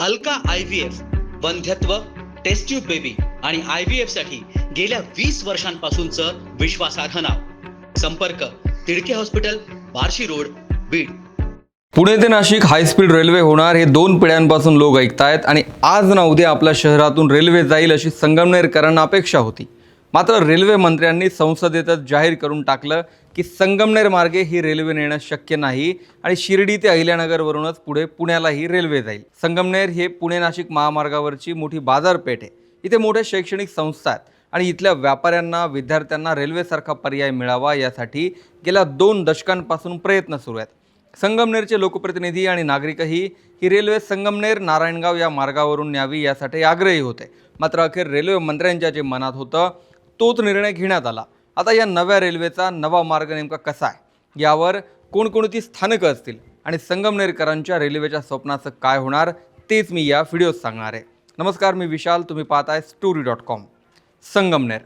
Alka I V F वंध्यत्व test tube baby आणि I V एफसाठी गेल्या वीस वर्षांपासूनचं विश्वासार्ह नाव. संपर्क तिडके हॉस्पिटल बार्शी रोड बीड. पुणे ते नाशिक हायस्पीड रेल्वे होणार हे दोन पिढ्यांपासून लोक ऐकतायत आणि आज ना उद्या आपल्या शहरातून रेल्वे जाईल अशी संगमनेरकरांना अपेक्षा होती. मात्र रेल्वे मंत्र्यांनी संसदेतच जाहीर करून टाकलं की संगमनेर मार्गे ही रेल्वे नेणं शक्य नाही आणि शिर्डी ते अहिल्यानगरवरूनच पुढे पुण्याला ही रेल्वे जाईल. संगमनेर हे पुणे नाशिक महामार्गावरची मोठी बाजारपेठ आहे. इथे मोठ्या शैक्षणिक संस्था आहेत आणि इथल्या व्यापाऱ्यांना विद्यार्थ्यांना रेल्वेसारखा पर्याय मिळावा यासाठी गेल्या दोन दशकांपासून प्रयत्न सुरू आहेत. संगमनेरचे लोकप्रतिनिधी आणि नागरिकही ही रेल्वे संगमनेर नारायणगाव या मार्गावरून न्यावी यासाठी आग्रही होते. मात्र अखेर रेल्वे मंत्र्यांच्या जे मनात होतं तोच निर्णय घेण्यात आला. आता या नव्या रेल्वेचा नवा मार्ग नेमका कसा आहे? यावर कोणकोणती स्थानकं असतील आणि संगमनेरकरांच्या रेल्वेच्या स्वप्नाचं काय होणार तेच मी या व्हिडिओत सांगणार आहे. नमस्कार मी विशाल. तुम्ही पाहताय story dot com. Sangamner.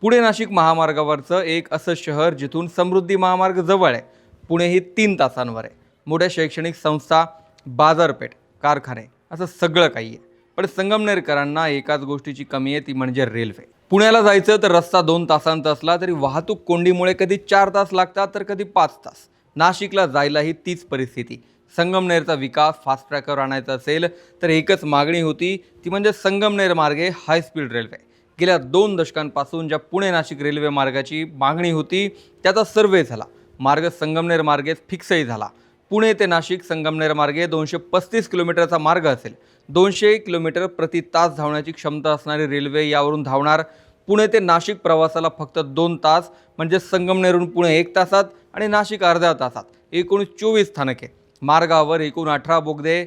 Pune Nashik महामार्गावरचं एक असं शहर जिथून समृद्धी महामार्ग जवळ आहे. पुणे ही तीन तासांवर आहे. मोठ्या शैक्षणिक संस्था बाजारपेठ कारखाने असं सगळं काही आहे. पण संगमनेरकरांना एकाच गोष्टीची कमी आहे ती म्हणजे रेल्वे. पुण्याला जायचं तर रस्ता दोन तासांचा असला तरी वाहतूक कोंडीमुळे कधी चार तास लागतात तर कधी पाच तास. नाशिकला जायलाही तीच परिस्थिती. संगमनेरचा विकास फास्ट ट्रॅकवर आणायचा असेल तर एकच मागणी होती ती म्हणजे संगमनेर मार्गे हायस्पीड रेल्वे गेल्या दोन दशकांपासून ज्या पुणे नाशिक रेल्वे मार्गाची मागणी होती त्याचा सर्वे झाला. मार्ग संगमनेर मार्गेच फिक्सही झाला. पुणे ते नाशिक संगमनेर मार्गे दोनशे पस्तीस किलोमीटरचा मार्ग असेल. दोनशे किलोमीटर प्रति तास धावण्याची क्षमता असणारी रेल्वे यावरून धावणार. पुणे ते नाशिक प्रवासाला फक्त दोन तास म्हणजे संगमनेरहून पुणे एक तासात आणि नाशिक अर्ध्या तासात. एकूण चोवीस स्थानके. मार्गावर एकूण अठरा बोगदे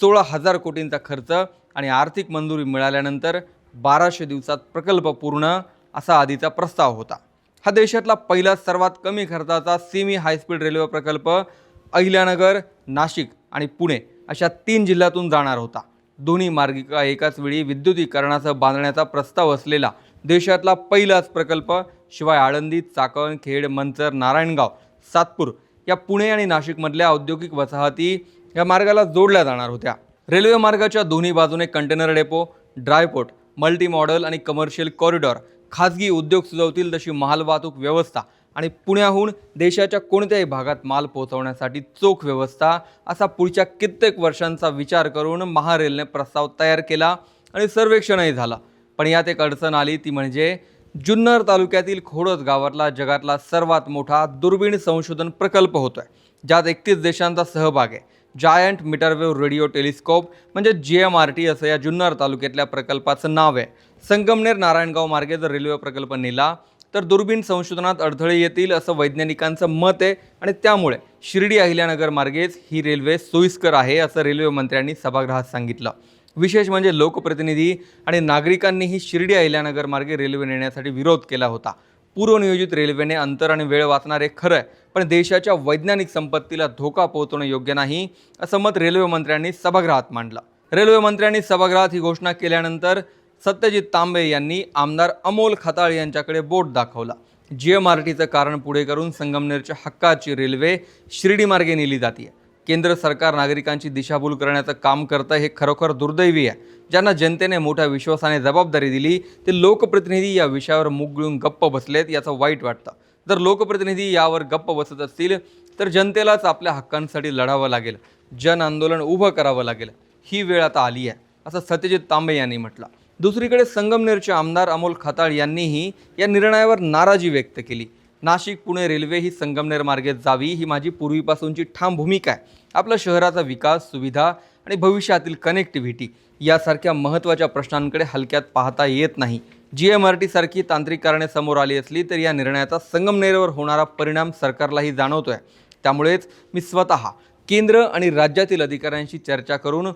सोळा हजार कोटींचा खर्च आणि आर्थिक मंजुरी मिळाल्यानंतर बाराशे दिवसात प्रकल्प पूर्ण असा आधीचा प्रस्ताव होता. हा देशातला पहिला सर्वात कमी खर्चाचा सेमी हायस्पीड रेल्वे प्रकल्प अहिल्यानगर नाशिक आणि पुणे अशा तीन जिल्ह्यातून जाणार होता. दोन्ही मार्गिका एकाच वेळी विद्युतीकरणासह बांधण्याचा प्रस्ताव असलेला देशातला पहिलाच प्रकल्प शिवाय आळंदी चाकण खेड मंचर नारायणगाव सातपूर या पुणे आणि नाशिकमधल्या औद्योगिक वसाहती या मार्गाला जोडल्या जाणार होत्या. रेल्वे मार्गाच्या दोन्ही बाजूने container depot dry port multi modal आणि कमर्शियल कॉरिडॉर खाजगी उद्योग सुचवतील तशी मालवाहतूक व्यवस्था आणि पुण्याहून देशाच्या कोणत्याही भागात माल पोहोचवण्यासाठी चोख व्यवस्था असा पुढच्या कित्येक वर्षांचा विचार करून महारेलने प्रस्ताव तयार केला आणि सर्वेक्षणही झाला. पण यात एक अडचण आली ती म्हणजे जुन्नर तालुक्यातील खोडद गावातला जगातला सर्वात मोठा दुर्बीण संशोधन प्रकल्प होतो आहे ज्यात एकतीस देशांचा सहभाग आहे. जायंट मीटरवेव्ह रेडिओ टेलिस्कोप म्हणजे जी एम आर टी असं या जुन्नर तालुक्यातल्या प्रकल्पाचं नाव आहे. संगमनेर नारायणगाव मार्गे जर रेल्वे प्रकल्प नेला तर दुर्बीण संशोधनात अडथळे येतील असं वैज्ञानिकांचं मत आहे. आणि त्यामुळे शिर्डी अहिल्यानगर मार्गेच ही रेल्वे सोयीस्कर आहे असं रेल्वे मंत्र्यांनी सभागृहात सांगितलं. विशेष म्हणजे लोकप्रतिनिधी आणि नागरिकांनीही शिर्डी अहिल्यानगर मार्गे रेल्वे नेण्यासाठी विरोध केला होता. पूर्वनियोजित रेल्वेने अंतर आणि वेळ वाचणारे खरं आहे पण देशाच्या वैज्ञानिक संपत्तीला धोका पोहोचवणं योग्य नाही असं मत रेल्वे मंत्र्यांनी सभागृहात मांडलं. रेल्वे मंत्र्यांनी सभागृहात ही घोषणा केल्यानंतर सत्यजित तांबे यांनी आमदार अमोल खताळ यांच्याकडे बोट दाखवला. जी एम आर टीचं कारण पुढे करून संगमनेरच्या हक्काची रेल्वे शिर्डीमार्गे नेली जाते केंद्र सरकार नागरिकांची दिशाभूल करण्याचं काम करतं हे खरोखर दुर्दैवी आहे. ज्यांना जनतेने मोठ्या विश्वासाने जबाबदारी दिली ते लोकप्रतिनिधी या विषयावर मुगळून गिळून गप्प बसलेत याचं वाईट वाटतं. जर लोकप्रतिनिधी यावर गप्प बसत असतील तर जनतेलाच आपल्या हक्कांसाठी लढावं लागेल. जन आंदोलन उभं करावं लागेल. ही वेळ आता आली आहे असं सत्यजित तांबे यांनी म्हटलं. दुसरीकडे संगमनेरचे आमदार अमोल खताळ यांनीही या निर्णयावर नाराजी व्यक्त केली. नाशिक पुणे रेल्वे ही संगमनेर मार्गे जावी ही माझी पूर्वीपासूनची ठाम भूमिका आहे. आपल्या शहराचा विकास सुविधा आणि भविष्यातील कनेक्टिव्हिटी यासारख्या महत्त्वाच्या प्रश्नांकडे हलक्यात पाहता येत नाही. जी एम आर टीसारखी तांत्रिक कारणे समोर आली असली तरी या निर्णयाचा संगमनेरवर होणारा परिणाम सरकारलाही जाणवतो आहे त्यामुळेच मी स्वतः केंद्र आणि राज्यातील अधिकाऱ्यांशी चर्चा करून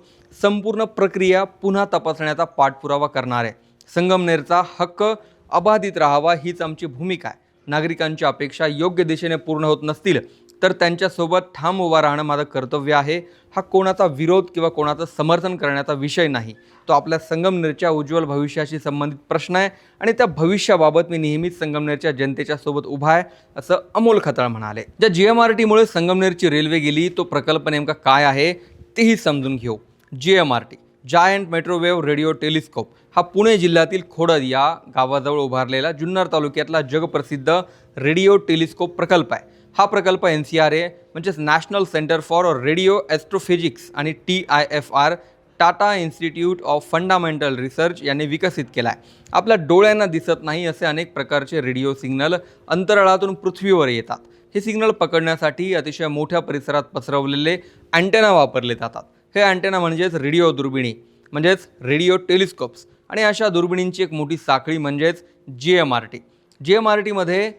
संपूर्ण प्रक्रिया पुन्हा तपासण्याचा पाठपुरावा करणार आहे. संगमनेरचा हक्क अबाधित राहावा हीच आमची भूमिका आहे. नागरिकांच्या अपेक्षा योग्य दिशेने पूर्ण होत नसतील तर त्यांच्यासोबत ठाम उभा राहणं माझं कर्तव्य आहे. हा कोणाचा विरोध किंवा कोणाचं समर्थन करण्याचा विषय नाही. तो आपल्या संगमनेरच्या उज्ज्वल भविष्याशी संबंधित प्रश्न आहे आणि त्या भविष्याबाबत मी नेहमीच संगमनेरच्या जनतेच्या सोबत उभा आहे असं अमोल खताळ म्हणाले. ज्या जी एम आर टीमुळे संगमनेरची रेल्वे गेली तो प्रकल्प नेमका काय आहे तेही समजून घेऊ. G M R T giant metrewave radio telescope हा पुणे जिल्ह्यातील खोडद या गावाजवळ उभारलेला जुन्नर तालुक्यातला जगप्रसिद्ध रेडिओ टेलिस्कोप प्रकल्प आहे. हा प्रकल्प एन सी आर ए म्हणजेच national centre for radio astrophysics आणि T I F R Tata institute of fundamental research यांनी विकसित केला आहे आपल्या डोळ्यांना दिसत नाही असे अनेक प्रकारचे रेडिओ सिग्नल अंतराळातून पृथ्वीवर येतात. हे सिग्नल पकडण्यासाठी अतिशय मोठ्या परिसरात पसरवलेले अँटेना वापरले जातात. हे अँटेना म्हणजेच रेडिओ दुर्बिणी म्हणजेच रेडिओ टेलिस्कोप्स आणि अशा दुर्बिणींची एक मोठी साखळी म्हणजेच G M R T. G M R टीमध्ये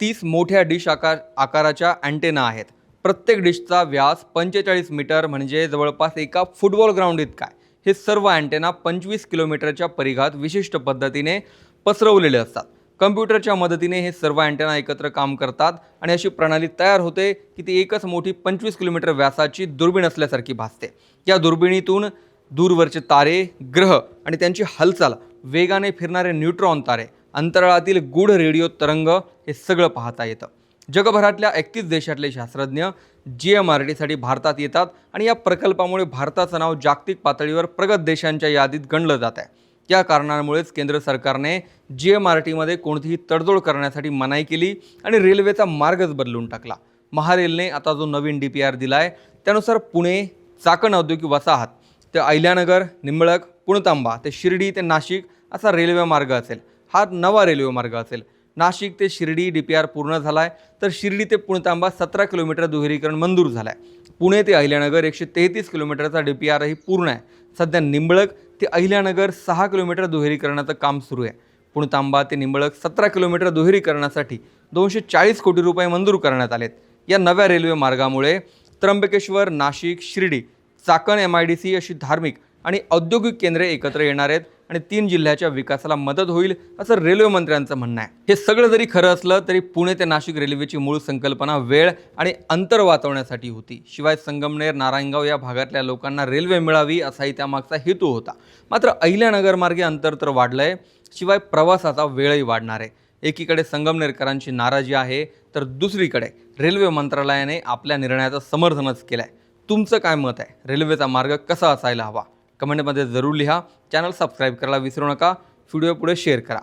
तीस मोठ्या डिश आकार आकाराच्या अँटेना आहेत. प्रत्येक डिशचा व्यास पंचेचाळीस मीटर म्हणजे जवळपास एका फुटबॉल ग्राउंड इतका आहे हे सर्व अँटेना पंचवीस किलोमीटरच्या परिघात विशिष्ट पद्धतीने पसरवलेले असतात. कम्प्युटरच्या मदतीने हे सर्व अँटेना एकत्र काम करतात आणि अशी प्रणाली तयार होते की ती एकच मोठी पंचवीस किलोमीटर व्यासाची दुर्बीण असल्यासारखी भासते. या दुर्बिणीतून दूरवरचे तारे ग्रह आणि त्यांची हालचाल वेगाने फिरणारे न्यूट्रॉन तारे अंतराळातील गूढ रेडिओ तरंग हे सगळं पाहता येतं. जगभरातल्या एकतीस देशातले शास्त्रज्ञ जी एम आर डीसाठी भारतात येतात आणि या प्रकल्पामुळे भारताचं नाव जागतिक पातळीवर प्रगत देशांच्या यादीत गणलं जात आहे. या कारणांमुळेच केंद्र सरकारने जी एम आर टीमध्ये कोणतीही तडजोड करण्यासाठी मनाई केली आणि रेल्वेचा मार्गच बदलून टाकला. महारेलने आता जो नवीन डी पी आर दिला आहे त्यानुसार पुणे चाकण औद्योगिक वसाहत ते अहिल्यानगर निंबळक पुणतांबा ते शिर्डी ते नाशिक असा रेल्वे मार्ग असेल. हा नवा रेल्वे मार्ग असेल. नाशिक ते शिर्डी डी पी आर पूर्ण झाला आहे तर शिर्डी ते पुणतांबा सतरा किलोमीटर दुहेरीकरण मंजूर झालं आहे पुणे ते अहिल्यानगर एकशे तेहतीस किलोमीटरचा डी पी आरही पूर्ण आहे. सध्या निंबळक ते अहिल्यानगर सहा किलोमीटर दुहेरीकरणाचं काम सुरू आहे. पुणतांबा ते निंबळक सतरा किलोमीटर दुहेरीकरणासाठी दोनशे चाळीस कोटी रुपये मंजूर करण्यात आलेत. या नव्या रेल्वे मार्गामुळे Trimbakeshwar Nashik Shirdi Chakan M I D C अशी धार्मिक आणि औद्योगिक केंद्रे एकत्र येणार आहेत. आणि तीन जिल्ह्याच्या विकासाला मदत होईल असं रेल्वे मंत्र्यांचं म्हणणं आहे. हे सगळं जरी खरं असलं तरी पुणे ते नाशिक रेल्वेची मूळ संकल्पना वेळ आणि अंतर वाचवण्यासाठी होती. शिवाय संगमनेर नारायणगाव या भागातल्या लोकांना रेल्वे मिळावी असाही त्यामागचा हेतू होता. मात्र अहिल्यानगर मार्गे अंतर तर वाढलंय शिवाय प्रवासाचा वेळही वाढणार आहे. एकीकडे संगमनेरकरांची नाराजी आहे तर दुसरीकडे रेल्वे मंत्रालयाने आपल्या निर्णयाचं समर्थनच केलं आहे तुमचं काय मत आहे? रेल्वेचा मार्ग कसा असायला हवा? कमेंटमध्ये जरूर लिहा. चॅनल सबस्क्राईब करायला विसरू नका. व्हिडिओ पुढे शेअर करा.